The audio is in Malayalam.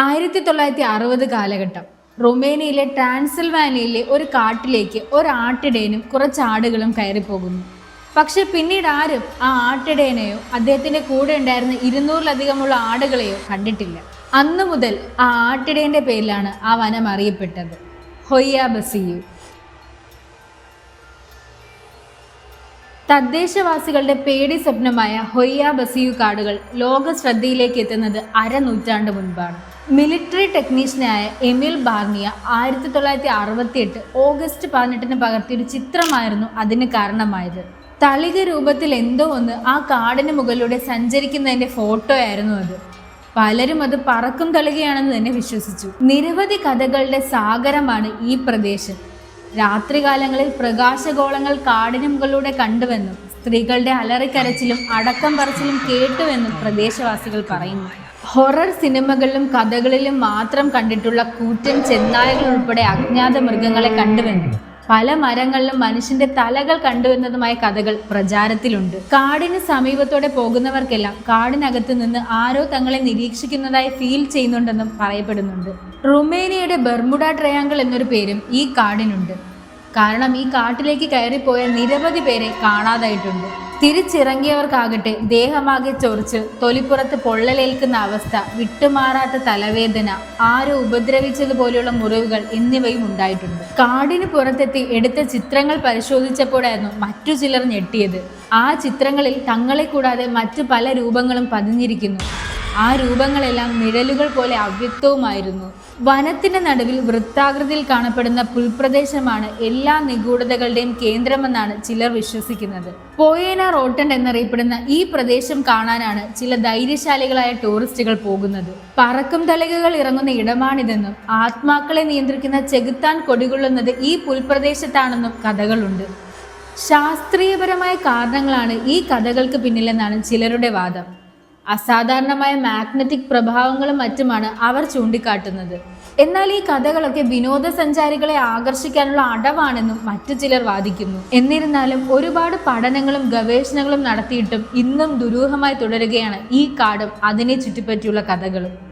ആയിരത്തി തൊള്ളായിരത്തി അറുപത് കാലഘട്ടം. റൊമേനിയയിലെ ട്രാൻസിൽവാനിയയിലെ ഒരു കാട്ടിലേക്ക് ഒരു ആട്ടിടേനും കുറച്ച് ആടുകളും കയറിപ്പോകുന്നു. പക്ഷെ പിന്നീട് ആരും ആ ആട്ടിടയനെയോ അദ്ദേഹത്തിന്റെ കൂടെ ഉണ്ടായിരുന്ന ഇരുന്നൂറിലധികമുള്ള ആടുകളെയോ കണ്ടിട്ടില്ല. അന്നു മുതൽ ആ ആട്ടിടയന്റെ പേരിലാണ് ആ വനം അറിയപ്പെട്ടത്. ഹൊയ്യ ബസിയു തദ്ദേശവാസികളുടെ പേടി സ്വപ്നമായ ഹൊയ്യ ബസിയു കാർഡുകൾ ലോക ശ്രദ്ധയിലേക്ക് എത്തുന്നത് അരനൂറ്റാണ്ട് മുൻപാണ്. മിലിറ്ററി ടെക്നീഷ്യനായ എമിൽ ബാർണിയ ആയിരത്തി തൊള്ളായിരത്തി അറുപത്തി എട്ട് ഓഗസ്റ്റ് പതിനെട്ടിന് പകർത്തിയൊരു ചിത്രമായിരുന്നു അതിന് കാരണമായത്. തളിക രൂപത്തിൽ എന്തോ ഒന്ന് ആ കാടിന് മുകളിലൂടെ സഞ്ചരിക്കുന്നതിന്റെ ഫോട്ടോ ആയിരുന്നു അത്. പലരും അത് പറക്കും തളികയാണെന്ന് തന്നെ വിശ്വസിച്ചു. നിരവധി കഥകളുടെ സാഗരമാണ് ഈ പ്രദേശം. രാത്രികാലങ്ങളിൽ പ്രകാശഗോളങ്ങൾ കാടിന് മുകളിലൂടെ കണ്ടുവെന്നും സ്ത്രീകളുടെ അലറിക്കരച്ചിലും അടക്കം പറച്ചിലും കേട്ടുവെന്നും പ്രദേശവാസികൾ പറയുന്നു. ഹൊറർ സിനിമകളിലും കഥകളിലും മാത്രം കണ്ടിട്ടുള്ള കൂറ്റൻ ചെന്നായകൾ ഉൾപ്പെടെ അജ്ഞാത മൃഗങ്ങളെ കണ്ടുവെന്നും പല മരങ്ങളിലും മനുഷ്യന്റെ തലകൾ കണ്ടുവരുന്നതുമായ കഥകൾ പ്രചാരത്തിലുണ്ട്. കാടിന് സമീപത്തോടെ പോകുന്നവർക്കെല്ലാം കാടിനകത്ത് നിന്ന് ആരോ തങ്ങളെ നിരീക്ഷിക്കുന്നതായി ഫീൽ ചെയ്യുന്നുണ്ടെന്നും പറയപ്പെടുന്നുണ്ട്. റുമേനിയയുടെ ബർമുഡ ട്രയാങ്കിൾ എന്നൊരു പേരും ഈ കാടിനുണ്ട്. കാരണം ഈ കാട്ടിലേക്ക് കയറിപ്പോയ നിരവധി പേരെ കാണാതായിട്ടുണ്ട്. തിരിച്ചിറങ്ങിയവർക്കാകട്ടെ ദേഹമാകെ ചൊറിച്ച് തൊലിപ്പുറത്ത് പൊള്ളലേൽക്കുന്ന അവസ്ഥ വിട്ടുമാറാത്ത തലവേദന ആരോ ഉപദ്രവിച്ചതുപോലെയുള്ള മുറിവുകൾ എന്നിവയും ഉണ്ടായിട്ടുണ്ട്. കാടിന് പുറത്തെത്തി എടുത്ത ചിത്രങ്ങൾ പരിശോധിച്ചപ്പോഴായിരുന്നു മറ്റു ചിലർ ഞെട്ടിയത്. ആ ചിത്രങ്ങളിൽ തങ്ങളെ കൂടാതെ മറ്റു പല രൂപങ്ങളും പതിഞ്ഞിരിക്കുന്നു. ആ രൂപങ്ങളെല്ലാം നിഴലുകൾ പോലെ അവ്യക്തവുമായിരുന്നു. വനത്തിന്റെ നടുവിൽ വൃത്താകൃതിയിൽ കാണപ്പെടുന്ന പുൽപ്രദേശമാണ് എല്ലാ നിഗൂഢതകളുടെയും കേന്ദ്രമെന്നാണ് ചിലർ വിശ്വസിക്കുന്നത്. പോയേന റോട്ടൻ എന്നറിയപ്പെടുന്ന ഈ പ്രദേശം കാണാനാണ് ചില ധൈര്യശാലികളായ ടൂറിസ്റ്റുകൾ പോകുന്നത്. പറക്കും തലകകൾ ഇറങ്ങുന്ന ഇടമാണിതെന്നും ആത്മാക്കളെ നിയന്ത്രിക്കുന്ന ചെകുത്താൻ കൊടികൊള്ളുന്നത് ഈ പുൽപ്രദേശത്താണെന്നും കഥകളുണ്ട്. ശാസ്ത്രീയപരമായ കാരണങ്ങളാണ് ഈ കഥകൾക്ക് പിന്നിലെന്നാണ് ചിലരുടെ വാദം. അസാധാരണമായ മാഗ്നറ്റിക് പ്രഭാവങ്ങളും മറ്റുമാണ് അവർ ചൂണ്ടിക്കാട്ടുന്നത്. എന്നാൽ ഈ കഥകളൊക്കെ വിനോദസഞ്ചാരികളെ ആകർഷിക്കാനുള്ള അടവാണെന്നും മറ്റു ചിലർ വാദിക്കുന്നു. എന്നിരുന്നാലും ഒരുപാട് പഠനങ്ങളും ഗവേഷണങ്ങളും നടത്തിയിട്ടും ഇന്നും ദുരൂഹമായി തുടരുകയാണ് ഈ കാടും അതിനെ ചുറ്റിപ്പറ്റിയുള്ള കഥകളും.